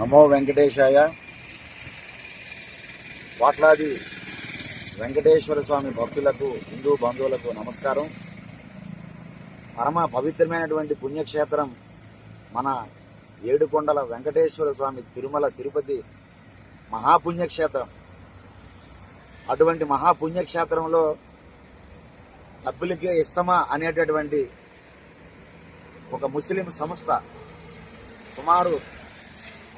నమో వెంకటేశాయ. వాట్లాది వెంకటేశ్వర స్వామి భక్తులకు హిందూ బంధువులకు నమస్కారం. పరమ పవిత్రమైనటువంటి పుణ్యక్షేత్రం మన ఏడుకొండల వెంకటేశ్వర స్వామి తిరుమల తిరుపతి మహాపుణ్యక్షేత్రం. అటువంటి మహాపుణ్యక్షేత్రంలో డబ్బులకే ఇస్తమా అనేటటువంటి ఒక ముస్లిం సంస్థ సుమారు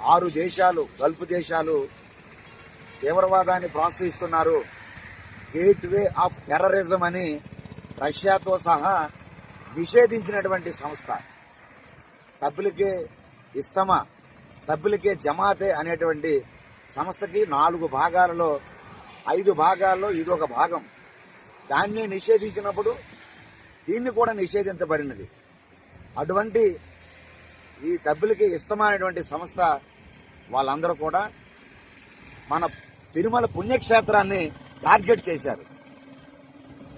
ఆరు దేశాలు గల్ఫ్ దేశాలు తీవ్రవాదాన్ని ప్రోత్సహిస్తున్నారు. గేట్ వే ఆఫ్ టెర్రరిజం అని రష్యాతో సహా నిషేధించినటువంటి సంస్థ. తబ్బులకే ఇస్తమా తబ్బులకే జమాతే అనేటువంటి సంస్థకి నాలుగు భాగాలలో ఐదు భాగాల్లో ఇది ఒక భాగం. దాన్ని నిషేధించినప్పుడు దీన్ని కూడా నిషేధించబడినది. అటువంటి ఈ తబ్బులకి ఇష్టమైనటువంటి సంస్థ వాళ్ళందరూ కూడా మన తిరుమల పుణ్యక్షేత్రాన్ని టార్గెట్ చేశారు.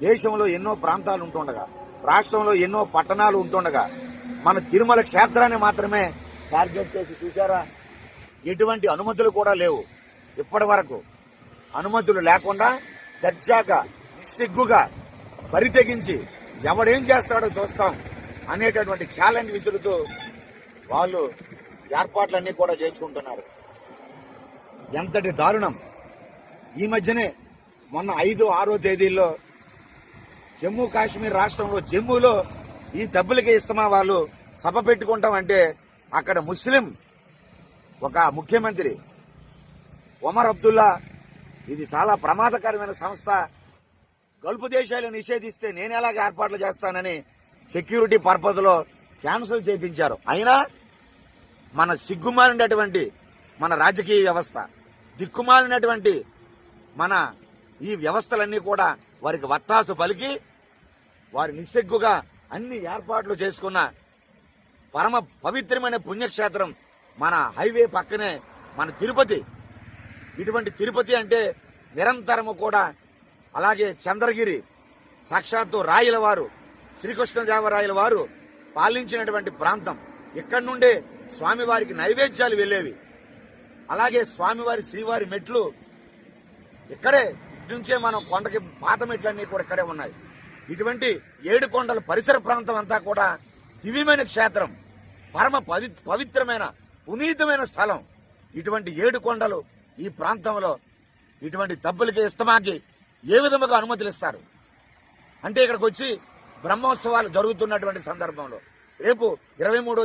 దేశంలో ఎన్నో ప్రాంతాలు ఉంటుండగా రాష్ట్రంలో ఎన్నో పట్టణాలు ఉంటుండగా మన తిరుమల క్షేత్రాన్ని మాత్రమే టార్గెట్ చేసి చూసారా ఎటువంటి అనుమతులు కూడా లేవు. ఇప్పటి వరకు అనుమతులు లేకుండా దర్జాగా సిగ్గుగా బరి తెగించి ఎవడేం చేస్తాడో చూస్తాం అనేటటువంటి ఛాలెంజ్ విసురుతూ వాళ్ళు ఏర్పాట్లన్నీ కూడా చేసుకుంటున్నారు. ఎంతటి దారుణం. ఈ మధ్యనే మొన్న ఐదు ఆరో తేదీల్లో జమ్మూ కాశ్మీర్ రాష్ట్రంలో జమ్మూలో ఈ డబ్బులకి ఇస్తామా వాళ్ళు సభ పెట్టుకుంటామంటే అక్కడ ముస్లిం ఒక ముఖ్యమంత్రి ఒమర్ అబ్దుల్లా ఇది చాలా ప్రమాదకరమైన సంస్థ. గల్ఫ్ దేశాలు నిషేధిస్తే నేను ఎలాగ ఏర్పాట్లు చేస్తానని సెక్యూరిటీ పర్పస్లో క్యాన్సిల్ చేయించారు. అయినా మన సిగ్గుమాలినటువంటి మన రాజకీయ వ్యవస్థ దిక్కుమాలినటువంటి మన ఈ వ్యవస్థలన్నీ కూడా వారికి వత్తాసు పలికి వారి నిస్సిగ్గుగా అన్ని ఏర్పాట్లు చేసుకున్న పరమ పవిత్రమైన పుణ్యక్షేత్రం మన హైవే పక్కనే మన తిరుపతి. ఇటువంటి తిరుపతి అంటే నిరంతరము కూడా అలాగే చంద్రగిరి సాక్షాత్తు రాయల వారు శ్రీకృష్ణదేవరాయల వారు పాలించినటువంటి ప్రాంతం ఇక్కడి నుండే స్వామివారికి నైవేద్యాలు వెళ్ళేవి. అలాగే స్వామివారి శ్రీవారి మెట్లు ఇక్కడే నుంచే మనం కొండకి పాత మెట్లన్నీ కూడా ఇక్కడే ఉన్నాయి. ఇటువంటి ఏడు కొండల పరిసర ప్రాంతం అంతా కూడా దివ్యమైన క్షేత్రం పరమ పవి పవిత్రమైన పునీతమైన స్థలం. ఇటువంటి ఏడు కొండలు ఈ ప్రాంతంలో ఇటువంటి తబ్బులకి ఇస్తమాకి ఏ విధముగా అనుమతులు ఇస్తారు అంటే ఇక్కడికి వచ్చి బ్రహ్మోత్సవాలు జరుగుతున్నటువంటి సందర్భంలో రేపు ఇరవై మూడో